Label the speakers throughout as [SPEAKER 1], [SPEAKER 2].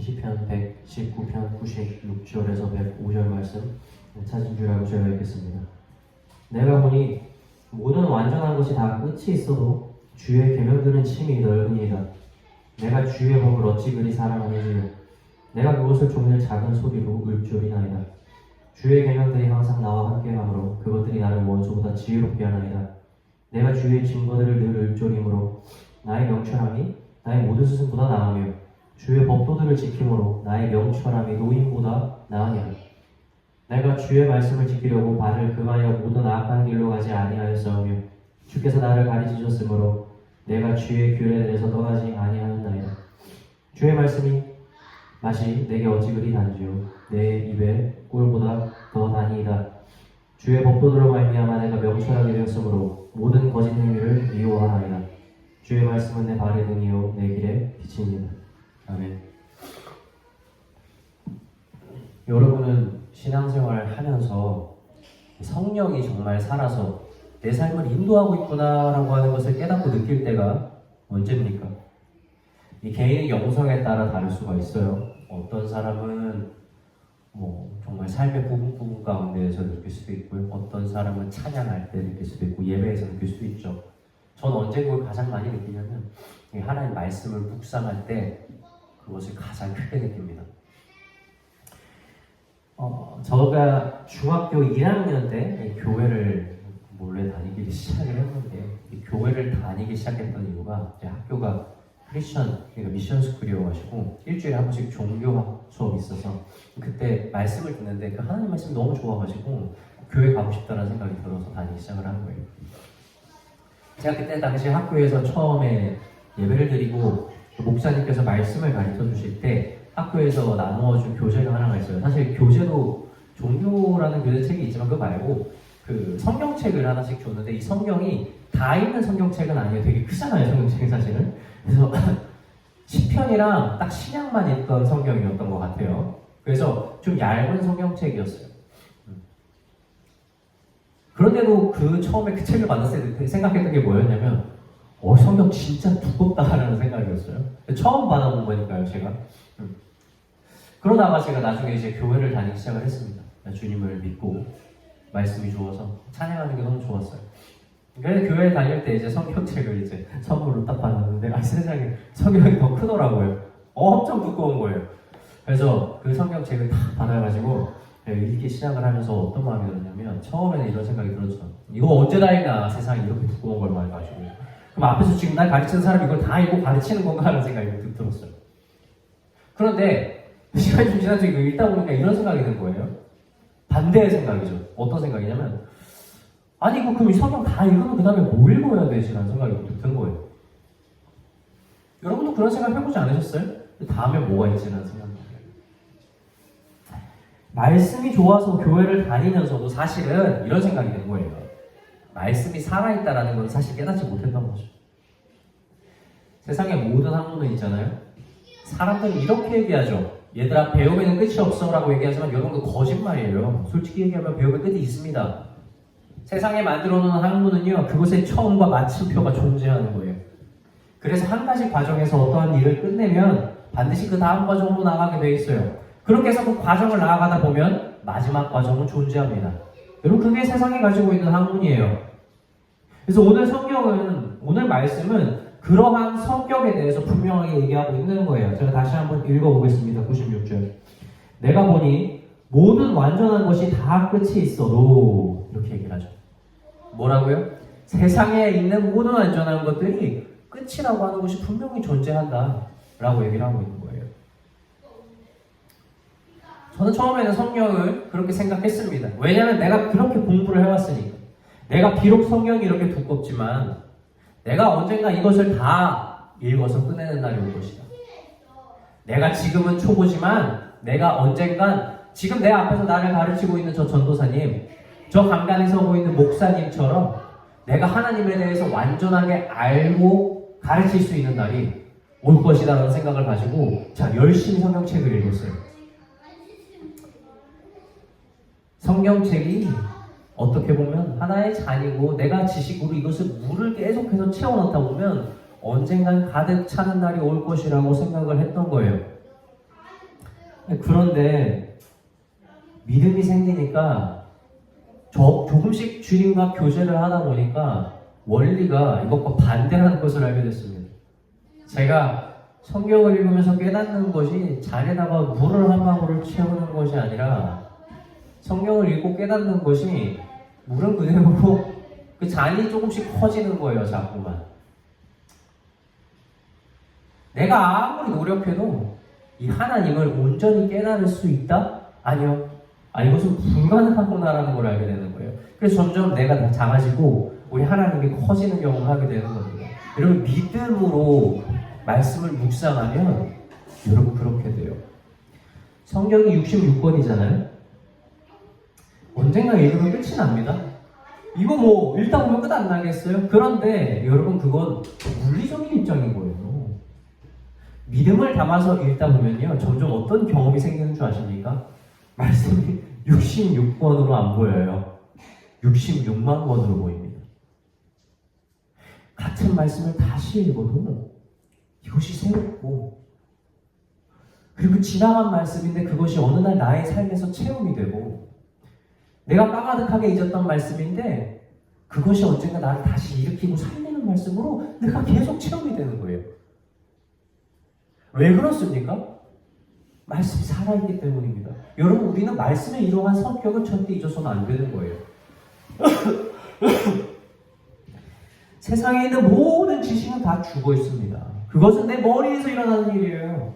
[SPEAKER 1] 시편 119편 96절에서 105절 말씀 찾은 줄 알고 제가 읽겠습니다. 내가 보니 모든 완전한 것이 다 끝이 있어도 주의 계명들은 침이 넓으니이다. 내가 주의 법을 어찌 그리 사랑하는지요. 내가 그것을 종일 작은 소리로 읊조리나이다. 주의 계명들이 항상 나와 함께하므로 그것들이 나를 원수보다 지혜롭게 하나이다. 내가 주의 증거들을 늘 읊조림으로 나의 명철함이 나의 모든 스승보다 나으며 주의 법도들을 지킴으로 나의 명철함이 노인보다 나으니라. 내가 주의 말씀을 지키려고 발을 금하여 모든 악한 길로 가지 아니하였사오며 주께서 나를 가르치셨으므로 내가 주의 규례 내에서 떠나지 아니하였나이다. 주의 말씀이 맛이 내게 어찌 그리 단지요 내 입에 꿀보다 더 다니이다. 주의 법도들로 말미암아 내가 명철하게 되었으므로 모든 거짓 행위를 미워하나이다. 주의 말씀은 내 발의 등이요 내 길에 빛입니다. 아멘. 여러분은 신앙생활을 하면서 성령이 정말 살아서 내 삶을 인도하고 있구나라고 하는 것을 깨닫고 느낄 때가 언제입니까? 이 개인의 영성에 따라 다를 수가 있어요. 어떤 사람은 뭐 정말 삶의 부분 부분 가운데에서 느낄 수도 있고요. 어떤 사람은 찬양할 때 느낄 수도 있고 예배에서 느낄 수도 있죠. 전 언제 그걸 가장 많이 느끼냐면 이 하나님 말씀을 묵상할 때 그것을 가장 크게 느낍니다. 어, 저가 중학교 1학년 때 교회를 몰래 다니기 시작을 했는데 이 교회를 다니기 시작했던 이유가 제 학교가 크리스천 그러니까 미션 스쿨이어가지고 일주일에 한 번씩 종교 수업이 있어서 그때 말씀을 듣는데 그 하나님 말씀이 너무 좋아가지고 교회 가고 싶다는 생각이 들어서 다니기 시작을 한 거예요. 제가 그때 당시 학교에서 처음에 예배를 드리고 그 목사님께서 말씀을 가르쳐 주실 때 학교에서 나누어준 교재가 하나가 있어요. 사실 교재도 종교라는 교재책이 있지만 그거 말고 그 성경책을 하나씩 줬는데 이 성경이 다 있는 성경책은 아니에요. 되게 크잖아요, 성경책이 사실은. 그래서 시편이랑 딱 신약만 있던 성경이었던 것 같아요. 그래서 좀 얇은 성경책이었어요. 음. 그런데도 그 처음에 그 책을 받았을 때 생각했던 게 뭐였냐면 어 성경 진짜 두껍다라는 생각이었어요. 처음 받아본 거니까요, 제가. 음. 그러다가 제가 나중에 이제 교회를 다니기 시작을 했습니다. 주님을 믿고 말씀이 좋아서 찬양하는 게 너무 좋았어요. 그래서 교회 다닐 때 이제 성경책을 이제 선물로 딱 받았는데 아 세상에 성경이 더 크더라고요. 엄청 두꺼운 거예요. 그래서 그 성경책을 다 받아가지고 읽기 시작을 하면서 어떤 마음이 들었냐면 처음에는 이런 생각이 들었죠. 이거 언제 다 읽나 세상에 이렇게 두꺼운 걸 많이 가지고 그럼 앞에서 지금 날 가르치는 사람이 이걸 다 읽고 가르치는 건가 하는 생각이 들었어요. 그런데 시간이 좀 지나서 이거 읽다 보니까 이런 생각이 든 거예요. 반대의 생각이죠. 어떤 생각이냐면 아니 이거 그럼 이 성경 다 읽으면 그 다음에 뭐 읽어야 되지라는 생각이 든 거예요. 여러분도 그런 생각 해보지 않으셨어요? 다음에 뭐가 있지라는 생각이 말씀이 좋아서 교회를 다니면서도 사실은 이런 생각이 든 거예요. 말씀이 살아있다라는 건 사실 깨닫지 못했던 거죠. 세상의 모든 학문은 있잖아요. 사람들은 이렇게 얘기하죠. 얘들아 배움에는 끝이 없어 라고 얘기하지만 여러분 그 거짓말이에요. 솔직히 얘기하면 배움에 끝이 있습니다. 세상에 만들어 놓은 학문은요 그곳에 처음과 마침표가 존재하는 거예요. 그래서 한 가지 과정에서 어떠한 일을 끝내면 반드시 그 다음 과정으로 나가게 돼 있어요. 그렇게 해서 그 과정을 나아가다 보면 마지막 과정은 존재합니다. 여러분 그게 세상에 가지고 있는 학문이에요. 그래서 오늘 성경은 오늘 말씀은 그러한 성격에 대해서 분명하게 얘기하고 있는 거예요. 제가 다시 한번 읽어보겠습니다. 96절. 내가 보니 모든 완전한 것이 다 끝이 있어도 이렇게 얘기를 하죠. 뭐라고요? 세상에 있는 모든 완전한 것들이 끝이라고 하는 것이 분명히 존재한다. 라고 얘기를 하고 있는 거예요. 저는 처음에는 성경을 그렇게 생각했습니다. 왜냐하면 내가 그렇게 공부를 해왔으니까. 내가 비록 성경이 이렇게 두껍지만 내가 언젠가 이것을 다 읽어서 끝내는 날이 올 것이다. 내가 지금은 초보지만 내가 언젠간 지금 내 앞에서 나를 가르치고 있는 저 전도사님, 저 강단에 서고 있는 목사님처럼 내가 하나님에 대해서 완전하게 알고 가르칠 수 있는 날이 올 것이다라는 생각을 가지고 자 열심히 성경책을 읽었어요. 성경책이 어떻게 보면 하나의 잔이고 내가 지식으로 이것을 물을 계속해서 채워넣다 보면 언젠간 가득 차는 날이 올 것이라고 생각을 했던 거예요. 그런데 믿음이 생기니까 저 조금씩 주님과 교제를 하다 보니까 원리가 이것과 반대라는 것을 알게 됐습니다. 제가 성경을 읽으면서 깨닫는 것이 잔에다가 물을 한 방울을 채우는 것이 아니라 성경을 읽고 깨닫는 것이 물은 그대로 그 잔이 조금씩 커지는 거예요, 자꾸만. 내가 아무리 노력해도 이 하나님을 온전히 깨달을 수 있다? 아니요. 아, 이것은 불가능하구나라는 걸 알게 되는 거예요. 그래서 점점 내가 다 작아지고 우리 하나님이 커지는 경험을 하게 되는 겁니다. 여러분, 믿음으로 말씀을 묵상하면 여러분 그렇게 돼요. 성경이 66권이잖아요. 언젠가 읽으면 끝이 납니다. 이거 뭐 읽다 보면 끝 안 나겠어요? 그런데 여러분 그건 물리적인 입장인 거예요. 믿음을 담아서 읽다 보면요 점점 어떤 경험이 생기는 줄 아십니까? 말씀이 66권으로 안 보여요. 66만 권으로 보입니다. 같은 말씀을 다시 읽어도 이것이 새롭고 그리고 지나간 말씀인데 그것이 어느 날 나의 삶에서 체험이 되고 내가 까마득하게 잊었던 말씀인데 그것이 언젠가 나를 다시 일으키고 살리는 말씀으로 내가 계속 체험이 되는 거예요. 왜 그렇습니까? 말씀이 살아있기 때문입니다. 여러분, 우리는 말씀에 이러한 성격을 절대 잊어서는 안 되는 거예요. 세상에 있는 모든 지식은 다 죽어 있습니다. 그것은 내 머리에서 일어나는 일이에요.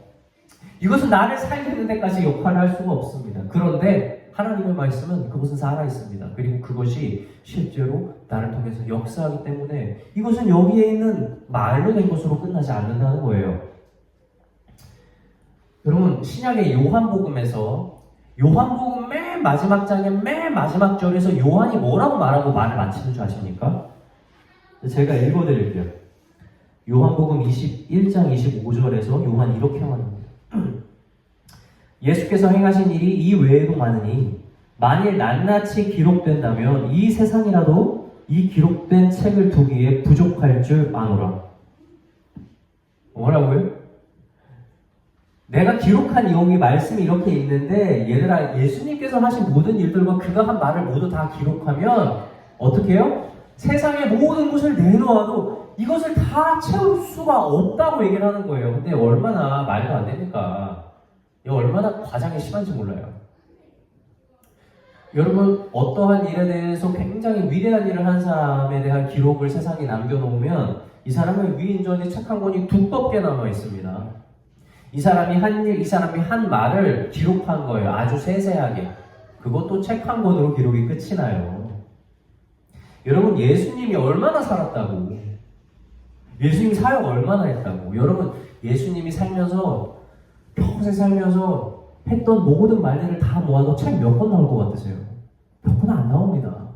[SPEAKER 1] 이것은 나를 살리는 데까지 역할을 할 수가 없습니다. 그런데 하나님의 말씀은 그것은 살아 있습니다. 그리고 그것이 실제로 나를 통해서 역사하기 때문에 이것은 여기에 있는 말로 된 것으로 끝나지 않는다는 거예요. 여러분 신약의 요한복음에서 요한복음 맨 마지막 장의 맨 마지막 절에서 요한이 뭐라고 말하고 말을 마치는 줄 아십니까? 제가 읽어드릴게요. 요한복음 21장 25절에서 요한이 이렇게 말합니다. 예수께서 행하신 일이 이 외에도 많으니 만일 낱낱이 기록된다면 이 세상이라도 이 기록된 책을 두기에 부족할 줄 아노라. 뭐라고요? 내가 기록한 여기 말씀이 이렇게 있는데 얘들아 예수님께서 하신 모든 일들과 그가 한 말을 모두 다 기록하면 어떻게 해요? 세상의 모든 것을 내놓아도 이것을 다 채울 수가 없다고 얘기를 하는 거예요. 근데 얼마나 말도 안 되니까 이거 얼마나 과장이 심한지 몰라요. 여러분 어떠한 일에 대해서 굉장히 위대한 일을 한 사람에 대한 기록을 세상에 남겨놓으면 이 사람의 위인전이 책 한 권이 두껍게 남아 있습니다. 이 사람이 한 일, 이 사람이 한 말을 기록한 거예요. 아주 세세하게. 그것도 책 한 권으로 기록이 끝이 나요. 여러분, 예수님이 얼마나 살았다고. 예수님이 사역 얼마나 했다고. 여러분, 예수님이 살면서, 평생 살면서 했던 모든 말들을 다 모아도 책몇 권 나올 것 같으세요? 몇 권 안 나옵니다.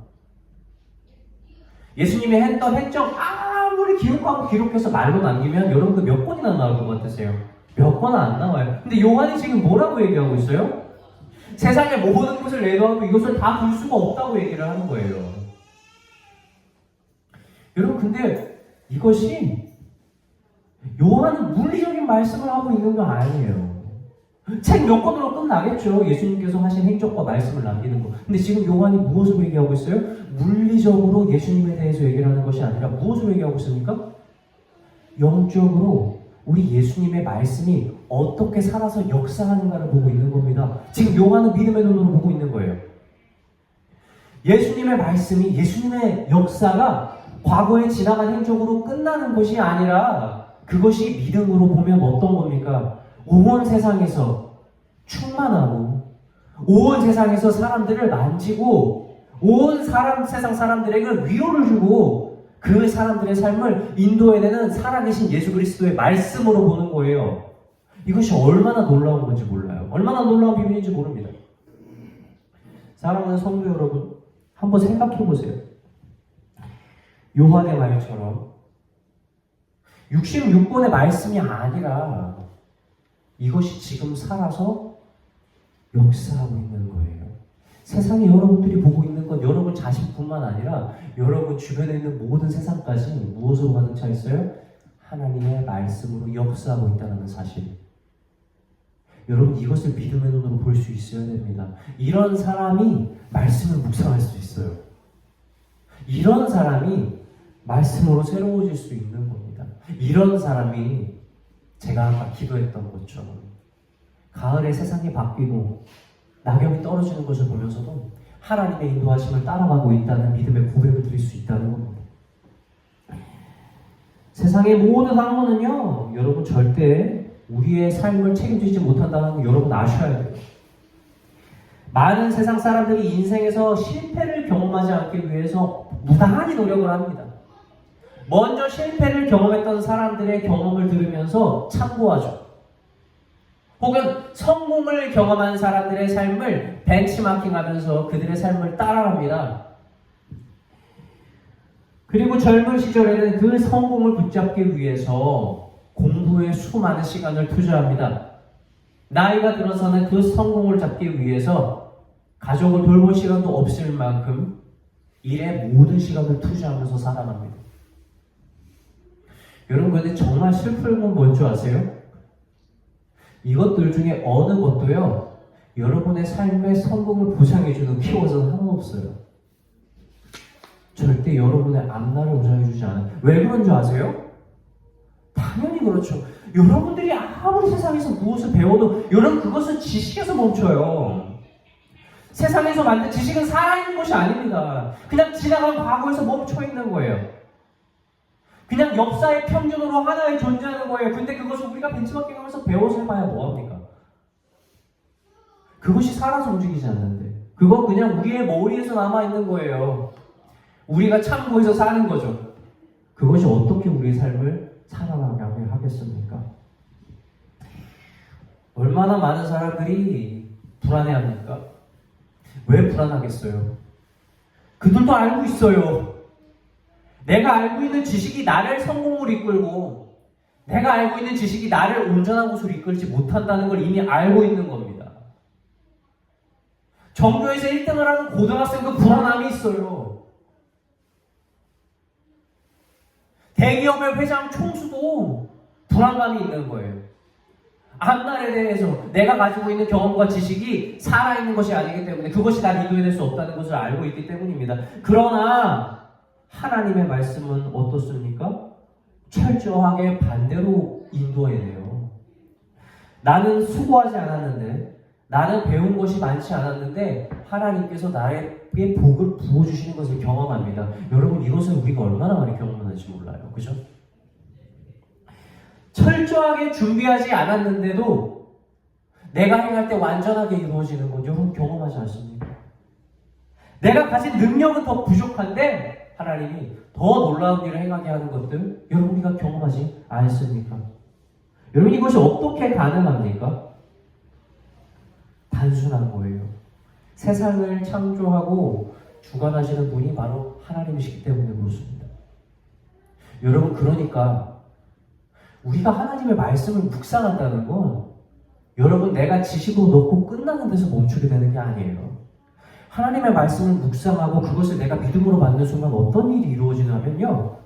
[SPEAKER 1] 예수님이 했던 행적 아무리 기록하고 기록해서 말로 남기면 여러분 그 몇 권이나 나올 것 같으세요? 몇 권 안 나와요. 근데 요한이 지금 뭐라고 얘기하고 있어요? 세상의 모든 것을 내놓고 이것을 다 볼 수가 없다고 얘기를 하는 거예요. 여러분, 근데 이것이 요한은 물리적인 말씀을 하고 있는 거 아니에요. 책 몇 권으로 끝나겠죠. 예수님께서 하신 행적과 말씀을 남기는 거. 근데 지금 요한이 무엇을 얘기하고 있어요? 물리적으로 예수님에 대해서 얘기를 하는 것이 아니라 무엇을 얘기하고 있습니까? 영적으로 우리 예수님의 말씀이 어떻게 살아서 역사하는가를 보고 있는 겁니다. 지금 요한은 믿음의 눈으로 보고 있는 거예요. 예수님의 말씀이 예수님의 역사가 과거에 지나간 행적으로 끝나는 것이 아니라 그것이 믿음으로 보면 어떤 겁니까? 온 세상에서 충만하고 온 세상에서 사람들을 만지고 온 사람 세상 사람들에게 위로를 주고 그 사람들의 삶을 인도해내는 살아계신 예수 그리스도의 말씀으로 보는 거예요. 이것이 얼마나 놀라운 건지 몰라요. 얼마나 놀라운 비밀인지 모릅니다. 사랑하는 성도 여러분, 한번 생각해 보세요. 요한의 말처럼 66권의 말씀이 아니라 이것이 지금 살아서 역사하고 있는 거예요. 세상에 여러분들이 보고 있는 건 여러분 자신뿐만 아니라 여러분 주변에 있는 모든 세상까지 무엇으로 가득 차 있어요? 하나님의 말씀으로 역사하고 있다는 사실. 여러분 이것을 믿음의 눈으로 볼 수 있어야 됩니다. 이런 사람이 말씀을 묵상할 수 있어요. 이런 사람이 말씀으로 새로워질 수 있는 겁니다. 이런 사람이 제가 아까 기도했던 것처럼 가을에 세상이 바뀌고 낙엽이 떨어지는 것을 보면서도 하나님의 인도하심을 따라가고 있다는 믿음의 고백을 드릴 수 있다는 겁니다. 세상의 모든 학문은요, 여러분 절대 우리의 삶을 책임지지 못한다는 거 여러분 아셔야 돼요. 많은 세상 사람들이 인생에서 실패를 경험하지 않기 위해서 무단히 노력을 합니다. 먼저 실패를 경험했던 사람들의 경험을 들으면서 참고하죠. 혹은 성공을 경험한 사람들의 삶을 벤치마킹하면서 그들의 삶을 따라갑니다. 그리고 젊은 시절에는 그 성공을 붙잡기 위해서 공부에 수많은 시간을 투자합니다. 나이가 들어서는 그 성공을 잡기 위해서 가족을 돌볼 시간도 없을 만큼 일에 모든 시간을 투자하면서 살아갑니다. 여러분, 근데 정말 슬픈 건 뭔지 아세요? 이것들 중에 어느 것도요, 여러분의 삶의 성공을 보장해주는 키워드는 하나 없어요. 절대 여러분의 앞날을 보장해주지 않아요. 왜 그런 줄 아세요? 당연히 그렇죠. 여러분들이 아무리 세상에서 무엇을 배워도 여러분 그것은 지식에서 멈춰요. 세상에서 만든 지식은 살아있는 것이 아닙니다. 그냥 지나간 과거에서 멈춰 있는 거예요. 그냥 역사의 평균으로 하나의 존재하는 거예요. 근데 그것을 우리가 벤치마킹 하면서 배워서 해봐야 뭐합니까? 그것이 살아서 움직이지 않는데. 그건 그냥 우리의 머리에서 남아있는 거예요. 우리가 참고해서 사는 거죠. 그것이 어떻게 우리의 삶을 살아나가게 하겠습니까? 얼마나 많은 사람들이 불안해합니까? 왜 불안하겠어요? 그들도 알고 있어요. 내가 알고 있는 지식이 나를 성공으로 이끌고 내가 알고 있는 지식이 나를 온전한 곳으로 이끌지 못한다는 걸 이미 알고 있는 겁니다. 전교에서 1등을 하는 고등학생도 불안함이 있어요. 대기업의 회장 총수도 불안감이 있는 거예요. 앞날에 대해서 내가 가지고 있는 경험과 지식이 살아있는 것이 아니기 때문에 그것이 날 인도해낼 수 없다는 것을 알고 있기 때문입니다. 그러나 하나님의 말씀은 어떻습니까? 철저하게 반대로 인도해내요. 나는 수고하지 않았는데, 나는 배운 것이 많지 않았는데, 하나님께서 나에게 복을 부어주시는 것을 경험합니다. 여러분, 이것을 우리가 얼마나 많이 경험하는지 몰라요. 그죠? 철저하게 준비하지 않았는데도, 내가 행할 때 완전하게 이루어지는 건 여러분 경험하지 않습니까? 내가 가진 능력은 더 부족한데, 하나님이 더 놀라운 일을 행하게 하는 것들 여러분 우리가 경험하지 않습니까? 여러분 이것이 어떻게 가능합니까? 단순한 거예요. 세상을 창조하고 주관하시는 분이 바로 하나님이시기 때문에 그렇습니다. 여러분 그러니까 우리가 하나님의 말씀을 묵상한다는 건 여러분 내가 지식으로 넣고 끝나는 데서 멈추게 되는 게 아니에요. 하나님의 말씀을 묵상하고 그것을 내가 믿음으로 받는 순간 어떤 일이 이루어지냐면요.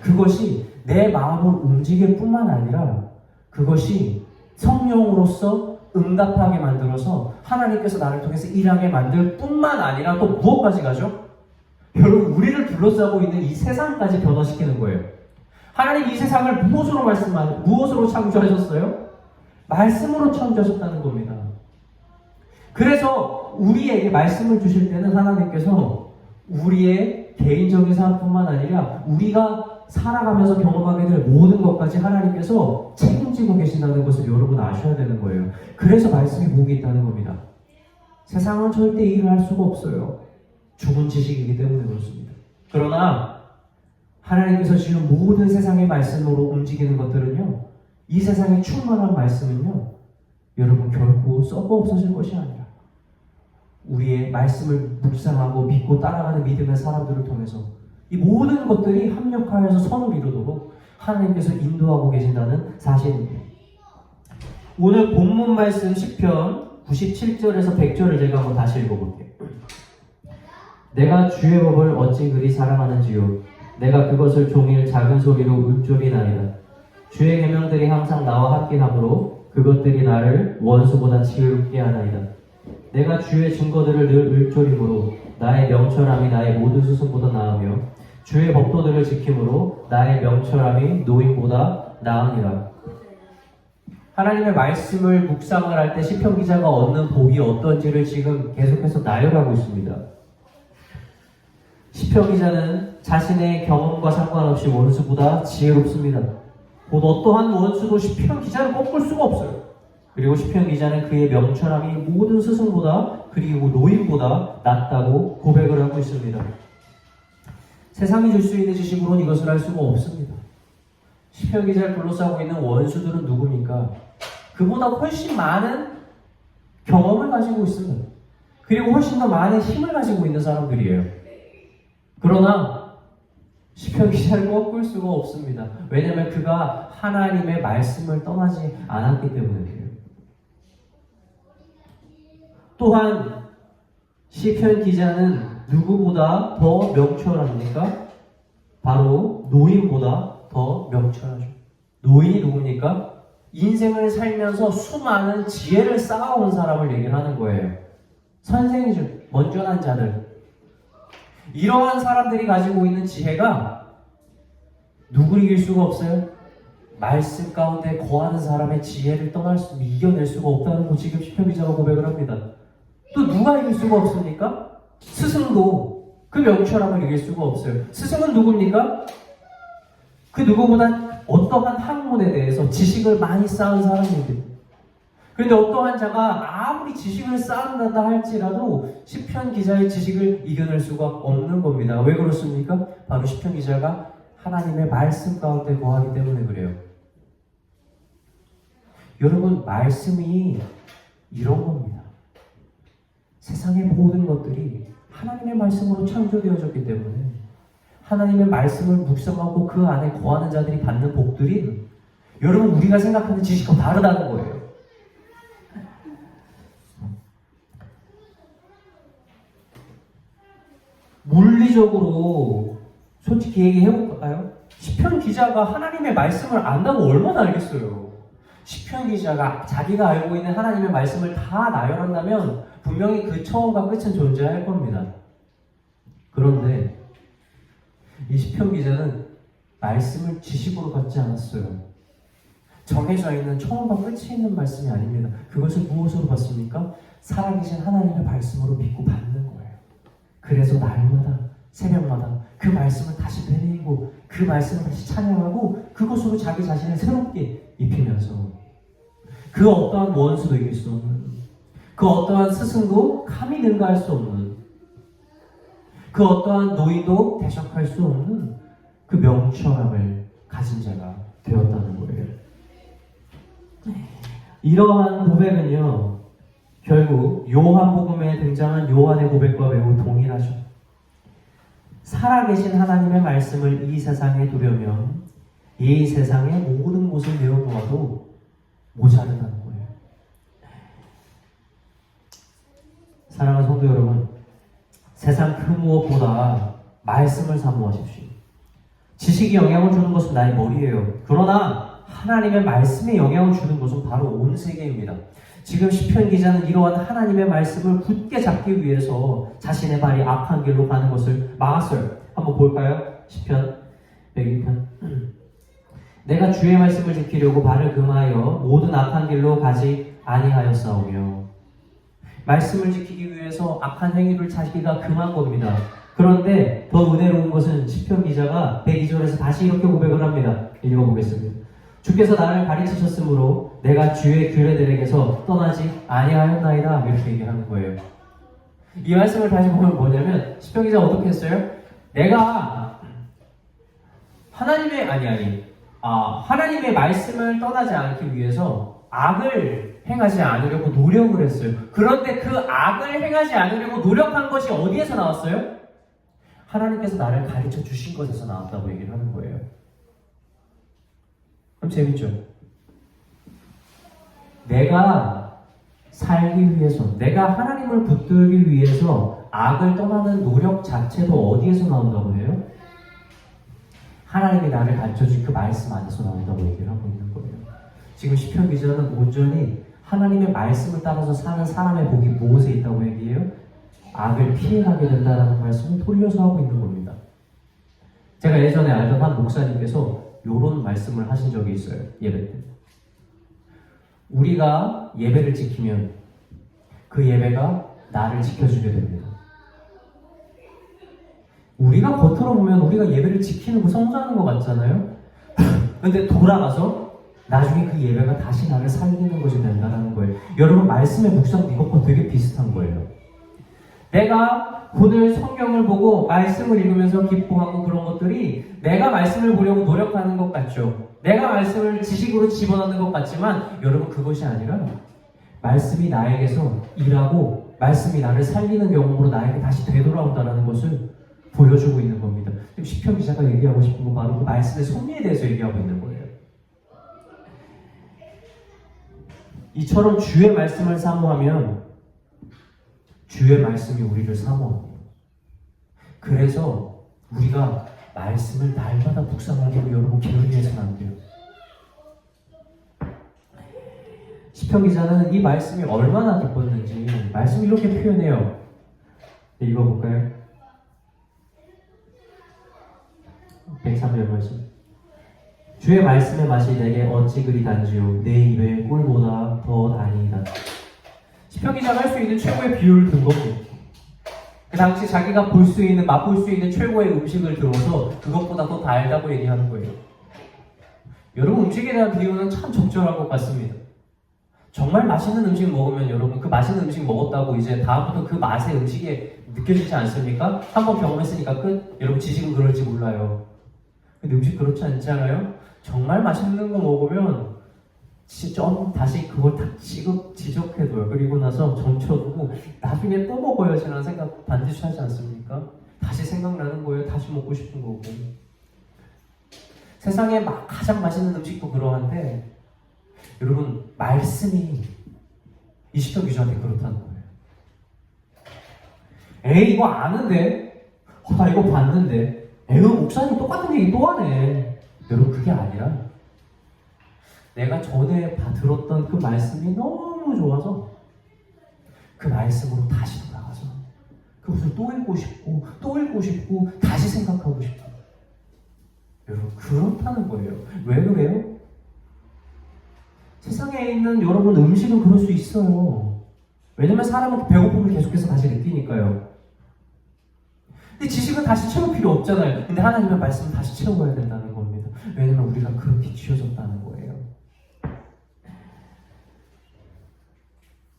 [SPEAKER 1] 그것이 내 마음을 움직일 뿐만 아니라 그것이 성령으로서 응답하게 만들어서 하나님께서 나를 통해서 일하게 만들 뿐만 아니라 또 무엇까지 가죠? 여러분 우리를 둘러싸고 있는 이 세상까지 변화시키는 거예요. 하나님 이 세상을 무엇으로 말씀하 무엇으로 창조하셨어요? 말씀으로 창조하셨다는 겁니다. 그래서 우리에게 말씀을 주실 때는 하나님께서 우리의 개인적인 삶뿐만 아니라 우리가 살아가면서 경험하게 될 모든 것까지 하나님께서 책임지고 계신다는 것을 여러분 아셔야 되는 거예요. 그래서 말씀이 복이 있다는 겁니다. 세상은 절대 일을 할 수가 없어요. 죽은 지식이기 때문에 그렇습니다. 그러나 하나님께서 지금 모든 세상의 말씀으로 움직이는 것들은요, 이 세상에 충만한 말씀은요, 여러분 결코 썩어 없어질 것이 아니라 우리의 말씀을 묵상하고 믿고 따라가는 믿음의 사람들을 통해서 이 모든 것들이 합력하여서 선을 이루도록 하나님께서 인도하고 계신다는 사실입니다. 오늘 본문 말씀 10편 97절에서 100절을 제가 한번 다시 읽어볼게요. 내가 주의 법을 어찌 그리 사랑하는지요 내가 그것을 종일 작은 소리로 읊조리나이다 주의 계명들이 항상 나와 함께 하므로 그것들이 나를 원수보다 지혜롭게 하나이다. 내가 주의 증거들을 늘 을조림으로 나의 명철함이 나의 모든 수순보다 나으며 주의 법도들을 지킴으로 나의 명철함이 노인보다 나으니라. 하나님의 말씀을 묵상을 할 때 시편 기자가 얻는 복이 어떤지를 지금 계속해서 나열하고 있습니다. 시편 기자는 자신의 경험과 상관없이 원수보다 지혜롭습니다. 곧 어떠한 원수도 시편 기자를 꺾을 수가 없어요. 그리고 시편 기자는 그의 명철함이 모든 스승보다 그리고 노인보다 낫다고 고백을 하고 있습니다. 세상이 줄 수 있는 지식으로는 이것을 할 수가 없습니다. 시편 기자를 둘러싸고 있는 원수들은 누굽니까? 그보다 훨씬 많은 경험을 가지고 있습니다. 그리고 훨씬 더 많은 힘을 가지고 있는 사람들이에요. 그러나 시편 기자를 꺾을 수가 없습니다. 왜냐하면 그가 하나님의 말씀을 떠나지 않았기 때문에 그래요. 또한 시편 기자는 누구보다 더 명철합니까? 바로 노인보다 더 명철하죠. 노인이 누굽니까? 인생을 살면서 수많은 지혜를 쌓아온 사람을 얘기를 하는 거예요. 선생이죠. 먼저난 자들. 이러한 사람들이 가지고 있는 지혜가 누구를 이길 수가 없어요? 말씀 가운데 거하는 사람의 지혜를 떠날 수, 이겨낼 수가 없다는 거 지금 시편 기자가 고백을 합니다. 또 누가 이길 수가 없습니까? 스승도 그 명철함을 이길 수가 없어요. 스승은 누굽니까? 그 누구보다 어떠한 학문에 대해서 지식을 많이 쌓은 사람인데 그런데 어떠한 자가 아무리 지식을 쌓는다 할지라도 시편 기자의 지식을 이겨낼 수가 없는 겁니다. 왜 그렇습니까? 바로 시편 기자가 하나님의 말씀 가운데 거하기 때문에 그래요. 여러분 말씀이 이런 겁니다. 세상의 모든 것들이 하나님의 말씀으로 창조되어졌기 때문에 하나님의 말씀을 묵상하고 그 안에 거하는 자들이 받는 복들이 여러분 우리가 생각하는 지식과 다르다는 거예요. 물리적으로 솔직히 얘기해 볼까요? 시편 기자가 하나님의 말씀을 안다고 얼마나 알겠어요. 시편 기자가 자기가 알고 있는 하나님의 말씀을 다 나열한다면 분명히 그 처음과 끝은 존재할 겁니다. 그런데 이 시편 기자는 말씀을 지식으로 갖지 않았어요. 정해져 있는 처음과 끝이 있는 말씀이 아닙니다. 그것을 무엇으로 받습니까? 살아계신 하나님의 말씀으로 믿고 받는 거예요. 그래서 날마다 새벽마다 그 말씀을 다시 되뇌이고 그 말씀을 다시 찬양하고 그것으로 자기 자신을 새롭게 입히면서 그 어떠한 원수도 이길 수 없는 그 어떠한 스승도 감히 능가할 수 없는 그 어떠한 노인도 대적할 수 없는 그 명철함을 가진 자가 되었다는 거예요. 이러한 고백은요, 결국 요한복음에 등장한 요한의 고백과 매우 동일하죠. 살아계신 하나님의 말씀을 이 세상에 두려면 이 세상의 모든 것을 내어놓아도 모자르다는 거예요. 사랑하는 성도 여러분, 세상 그 무엇보다 말씀을 사모하십시오. 지식이 영향을 주는 것은 나의 머리예요. 그러나 하나님의 말씀에 영향을 주는 것은 바로 온 세계입니다. 지금 시편 기자는 이러한 하나님의 말씀을 굳게 잡기 위해서 자신의 발이 악한 길로 가는 것을 막았어요. 한번 볼까요? 시편 102편. 내가 주의 말씀을 지키려고 발을 금하여 모든 악한 길로 가지 아니하였사오며 말씀을 지키기 위해서 악한 행위를 자기가 금한 겁니다. 그런데 더 은혜로운 것은 시편 기자가 102절에서 다시 이렇게 고백을 합니다. 읽어보겠습니다. 주께서 나를 가르치셨으므로 내가 주의 규례들에게서 떠나지 아니하였나이다 이렇게 얘기하는 거예요. 이 말씀을 다시 보면 뭐냐면 시편 기자 어떻게 했어요? 내가 하나님의 아니 아니 아 하나님의 말씀을 떠나지 않기 위해서 악을 행하지 않으려고 노력을 했어요. 그런데 그 악을 행하지 않으려고 노력한 것이 어디에서 나왔어요? 하나님께서 나를 가르쳐 주신 것에서 나왔다고 얘기를 하는 거예요. 그럼 재밌죠? 내가 살기 위해서, 내가 하나님을 붙들기 위해서 악을 떠나는 노력 자체도 어디에서 나온다고 해요? 하나님이 나를 가르쳐 준 그 말씀 안에서 나온다고 얘기를 하고 있는 거예요. 지금 시편 기자는 온전히 하나님의 말씀을 따라서 사는 사람의 복이 무엇에 있다고 얘기해요? 악을 피해가게 된다는 말씀을 돌려서 하고 있는 겁니다. 제가 예전에 알던 한 목사님께서 이런 말씀을 하신 적이 있어요. 예배 때. 우리가 예배를 지키면 그 예배가 나를 지켜주게 됩니다. 우리가 겉으로 보면 우리가 예배를 지키는 거 성장하는 것 같잖아요. 근데 돌아가서 나중에 그 예배가 다시 나를 살리는 것이 된다는 거예요. 여러분 말씀의 묵상도 이것과 되게 비슷한 거예요. 내가 오늘 성경을 보고 말씀을 읽으면서 기뻐하고 그런 것들이 내가 말씀을 보려고 노력하는 것 같죠. 내가 말씀을 지식으로 집어넣는 것 같지만 여러분 그것이 아니라 말씀이 나에게서 일하고 말씀이 나를 살리는 경험으로 나에게 다시 되돌아온다는 것을 보여주고 있는 겁니다. 지금 시편 기자가 얘기하고 싶은 건 바로 그 말씀의 섭리에 대해서 얘기하고 있는 거예요. 이처럼 주의 말씀을 사모하면 주의 말씀이 우리를 사모합니다. 그래서 우리가 말씀을 날마다 묵상하기로 여러분 게을리해서는 안 돼요. 시편 기자는 이 말씀이 얼마나 기뻤는지 말씀 이렇게 표현해요. 네, 읽어볼까요? 103절 말씀. 주의 말씀의 맛이 내게 어찌 그리 단지요 내 입에 꿀보다 더 다니이다. 시편 기자가 할 수 있는 최고의 비유를 든 겁니다. 그 당시 자기가 볼 수 있는 맛볼 수 있는 최고의 음식을 들어서 그것보다 더 달다고 얘기하는 거예요. 여러분 음식에 대한 비유는 참 적절한 것 같습니다. 정말 맛있는 음식 먹으면 여러분 그 맛있는 음식 먹었다고 이제 다음부터 그 맛의 음식에 느껴지지 않습니까? 한번 경험했으니까 끝. 여러분 지식은 그럴지 몰라요. 근데 음식 그렇지 않잖아요? 정말 맛있는 거 먹으면 좀 다시 그걸 다 지적, 지적해둬요. 그리고 나서 점쳐두고 나중에 또 먹어야지라는 생각 반드시 하지 않습니까? 다시 생각나는 거예요. 다시 먹고 싶은 거고. 세상에 막 가장 맛있는 음식도 그러한데 여러분 말씀이 이시편 기자한테 그렇다는 거예요. 에이 이거 아는데 어, 나 이거 봤는데 에이 목사님 똑같은 얘기 또 하네. 여러분 그게 아니라 내가 전에 봐 들었던 그 말씀이 너무 좋아서 그 말씀으로 다시 돌아가서 그것을 또 읽고 싶고 또 읽고 싶고 다시 생각하고 싶고 여러분 그렇다는 거예요. 왜 그래요? 세상에 있는 여러분 음식은 그럴 수 있어요. 왜냐면 사람은 배고픔을 계속해서 다시 느끼니까요. 근데 지식은 다시 채울 필요 없잖아요. 근데 하나님의 말씀은 다시 채워야 된다는 겁니다. 왜냐면 우리가 그렇게 지어졌다는 거예요.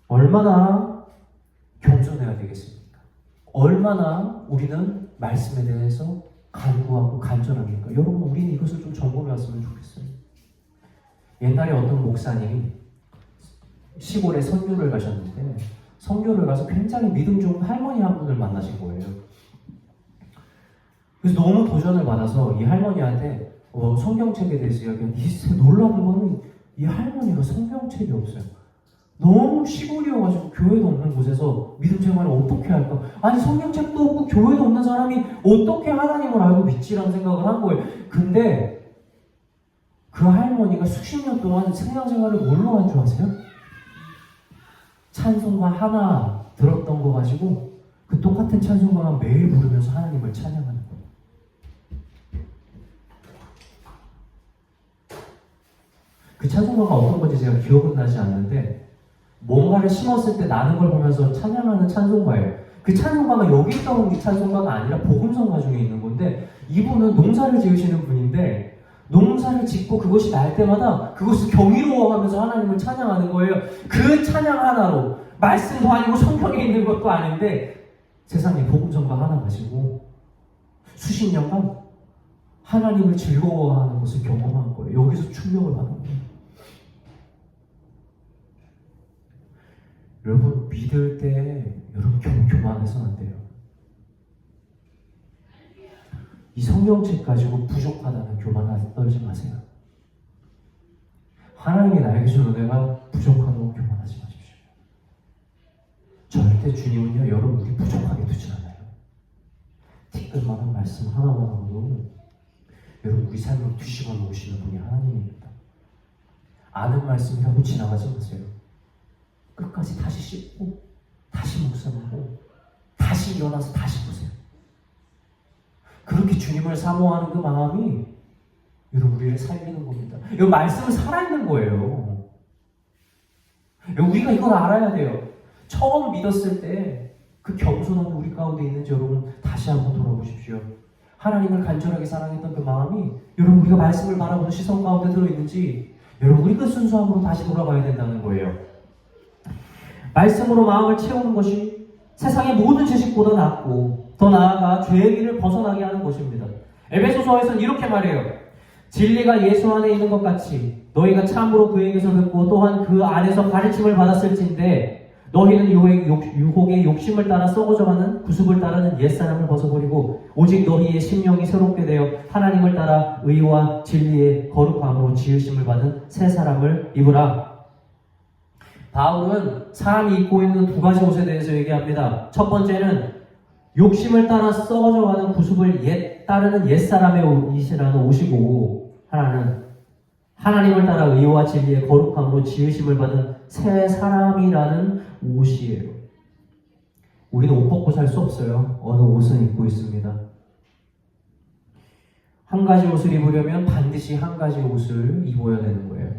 [SPEAKER 1] 얼마나 겸손해야 되겠습니까? 얼마나 우리는 말씀에 대해서 간구하고 간절합니까? 여러분, 우리는 이것을 좀 점검해 왔으면 좋겠어요. 옛날에 어떤 목사님이 시골에 선교를 가셨는데 선교를 가서 굉장히 믿음 좋은 할머니 한 분을 만나신 거예요. 그래서 너무 도전을 받아서 이 할머니한테 어, 성경책에 대해서 이야기하는데 이 놀라운 거는 이 할머니가 성경책이 없어요. 너무 시골이어가지고 교회도 없는 곳에서 믿음 생활을 어떻게 할까? 아니 성경책도 없고 교회도 없는 사람이 어떻게 하나님을 알고 믿지라는 생각을 한 거예요. 근데 그 할머니가 수십 년 동안 생명생활을 뭘로 한 줄 아세요? 찬송가 하나 들었던 거 가지고 그 똑같은 찬송가만 매일 부르면서 하나님을 찬양하는 거예요. 그 찬송가가 어떤 건지 제가 기억은 나지 않는데 뭔가를 심었을 때 나는 걸 보면서 찬양하는 찬송가예요. 그 찬송가가 여기 있던 이 찬송가가 아니라 복음성가 중에 있는 건데 이분은 농사를 지으시는 분인데 농사를 짓고 그것이 날 때마다 그것을 경이로워하면서 하나님을 찬양하는 거예요. 그 찬양 하나로 말씀도 아니고 성경에 있는 것도 아닌데 세상에 복음성가 하나 가지고 수십 년간 하나님을 즐거워하는 것을 경험한 거예요. 여기서 충격을 받은 거예요. 여러분 믿을 때 여러분 교, 교만 해서는 안 돼요. 이 성경책 가지고 부족하다는 교만 떨지 마세요. 하나님이 나에게 준 은혜가 부족하다고 교만하지 마십시오. 절대 주님은요 여러분 우리 부족하게 두지 않아요. 티끌만한 말씀 하나만으로 여러분 우리 삶을 뒤집어 놓으시는 분이 하나님입니다. 아는 말씀이라고 지나가지 마세요. 끝까지 다시 씹고 다시 묵상하고 다시 일어나서 다시 보세요. 그렇게 주님을 사모하는 그 마음이 여러분 우리를 살리는 겁니다. 이 말씀은 살아있는 거예요. 우리가 이걸 알아야 돼요. 처음 믿었을 때 그 겸손한 우리 가운데 있는지 여러분 다시 한번 돌아보십시오. 하나님을 간절하게 사랑했던 그 마음이 여러분 우리가 말씀을 바라보는 시선 가운데 들어있는지 여러분 우리 그 순수함으로 다시 돌아가야 된다는 거예요. 말씀으로 마음을 채우는 것이 세상의 모든 지식보다 낫고 더 나아가 죄의 길을 벗어나게 하는 것입니다. 에베소서에서는 이렇게 말해요. 진리가 예수 안에 있는 것 같이 너희가 참으로 그에게서 듣고 또한 그 안에서 가르침을 받았을진데 너희는 유혹의, 욕심을 따라 썩어져가는 구습을 따르는 옛사람을 벗어버리고 오직 너희의 심령이 새롭게 되어 하나님을 따라 의와 진리의 거룩함으로 지으심을 받은 새 사람을 입으라. 바울은 사람이 입고 있는 두 가지 옷에 대해서 얘기합니다. 첫 번째는 욕심을 따라 썩어져가는 구습을 옛, 따르는 옛 사람의 옷이라는 옷이고 하나는 하나님을 따라 의와 진리의 거룩함으로 지으심을 받은 새 사람이라는 옷이에요. 우리는 옷 벗고 살 수 없어요. 어느 옷은 입고 있습니다. 한 가지 옷을 입으려면 반드시 한 가지 옷을 입어야 되는 거예요.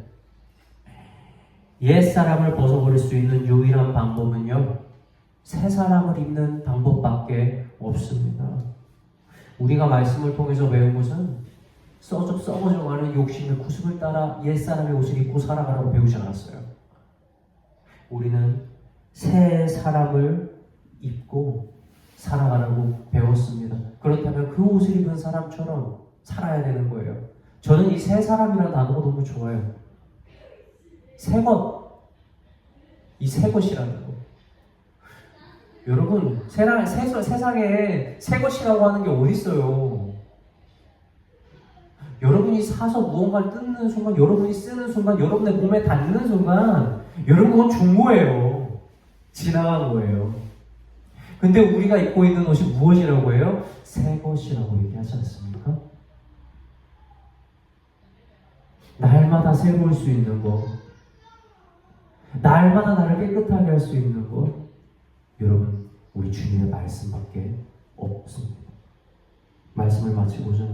[SPEAKER 1] 옛 사람을 벗어버릴 수 있는 유일한 방법은요, 새 사람을 입는 방법밖에 없습니다. 우리가 말씀을 통해서 배운 것은 썩어, 썩어져가는 욕심의 구습을 따라 옛사람의 옷을 입고 살아가라고 배우지 않았어요. 우리는 새 사람을 입고 살아가라고 배웠습니다. 그렇다면 그 옷을 입은 사람처럼 살아야 되는 거예요. 저는 이 새 사람이라는 단어가 너무 좋아요. 새 것. 이 새 것이라는 거. 여러분, 세상, 세, 세상에 새 것이라고 하는 게 어딨어요. 여러분이 사서 무언가를 뜯는 순간, 여러분이 쓰는 순간, 여러분의 몸에 닿는 순간, 여러분 그건 중고예요. 지나간 거예요. 근데 우리가 입고 있는 옷이 무엇이라고 해요? 새 것이라고 얘기하지 않습니까? 날마다 새로울 수 있는 것, 날마다 나를 깨끗하게 할 수 있는 것, 여러분, 우리 주님의 말씀밖에 없습니다. 말씀을 마치고자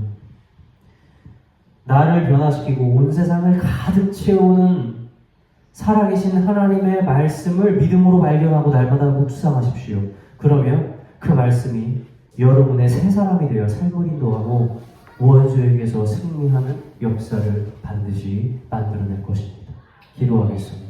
[SPEAKER 1] 나를 변화시키고 온 세상을 가득 채우는 살아계신 하나님의 말씀을 믿음으로 발견하고 날마다 묵상하십시오. 그러면 그 말씀이 여러분의 새 사람이 되어 삶을 인도하고 원수에게서 승리하는 역사를 반드시 만들어낼 것입니다. 기도하겠습니다.